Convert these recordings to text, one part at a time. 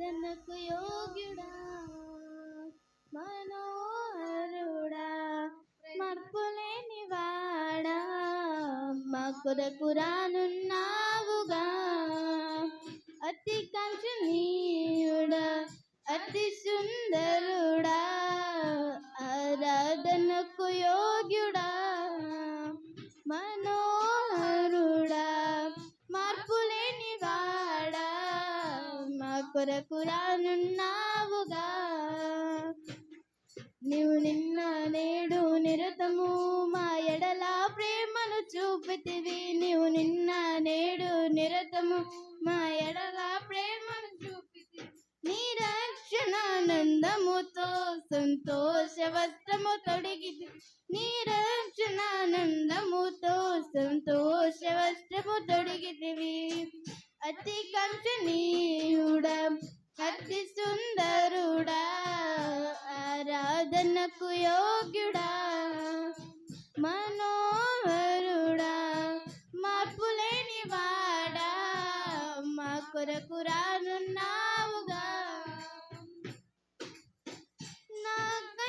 ఆరాధనకు యోగ్యుడా? మనోహరుడా? మార్పులేని వాడా? మా కొరకు రానున్నావుగా. అతి కంచనీయుడా అతి సుందరుడా. కొరకు రానున్నావుగా. నీవు నిన్న నేడు నిరతము మా ఎడల ప్రేమను చూపితివి. నీవు నిన్న నేడు నిరతము మా ఎడల ప్రేమను చూపితివి. నీ రక్షణానందముతో సంతోష వస్త్రము తొడిగితి. నీ రక్షణానందముతో సంతోష వస్త్రము తొడిగితివి. అతి కంచనీయుడం అతి సుందరుడా ఆరాధనకు యోగ్యుడా మనోహరుడా మార్పులేని వాడా మా కొరకు రానున్నావుగా. నాకై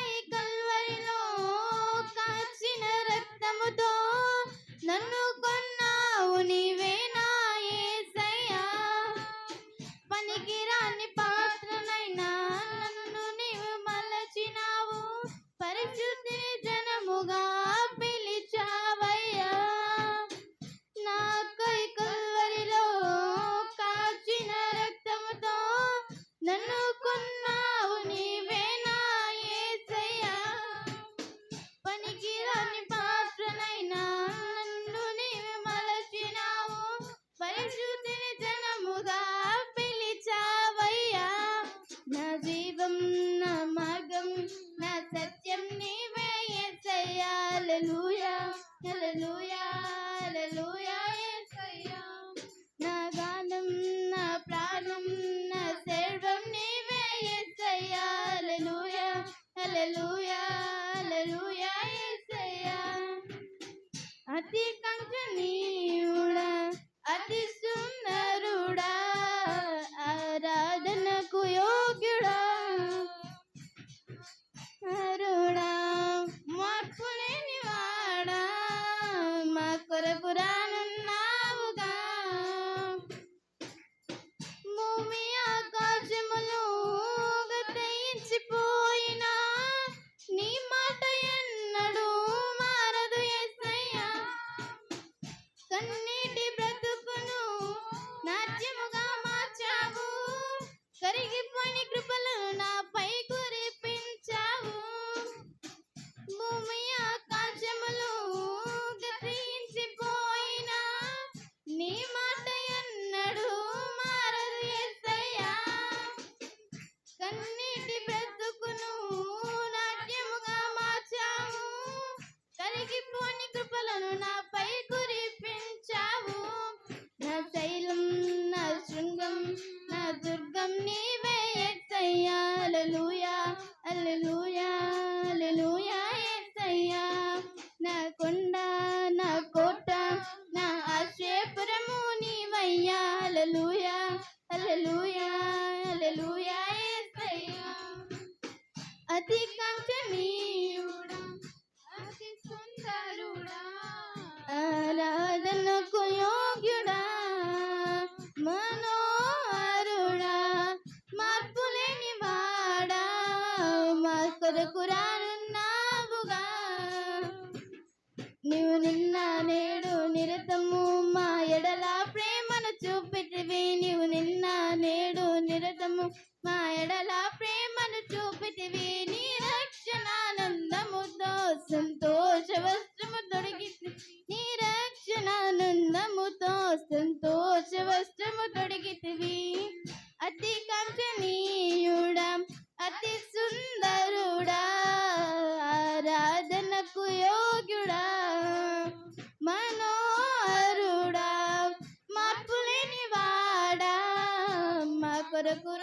నన్ను అతి హల్లెలూయా యేసయ్యా హల్లెలూయా హల్లెలూయా యేసయ్యా నా కొండ నా కోట నా ఆశ్రయపురము నీవయ్యా. హల్లెలూయా హల్లెలూయా హల్లెలూయా యేసయ్యా అతి కంచనీయుడా అతి సుందరుడా. ఆరాధనకు మా కొరకు రానున్నావుగా నీవు నిన్న నేడు నిరతము మా ఎడలా ప్రేమ మనోహరుడా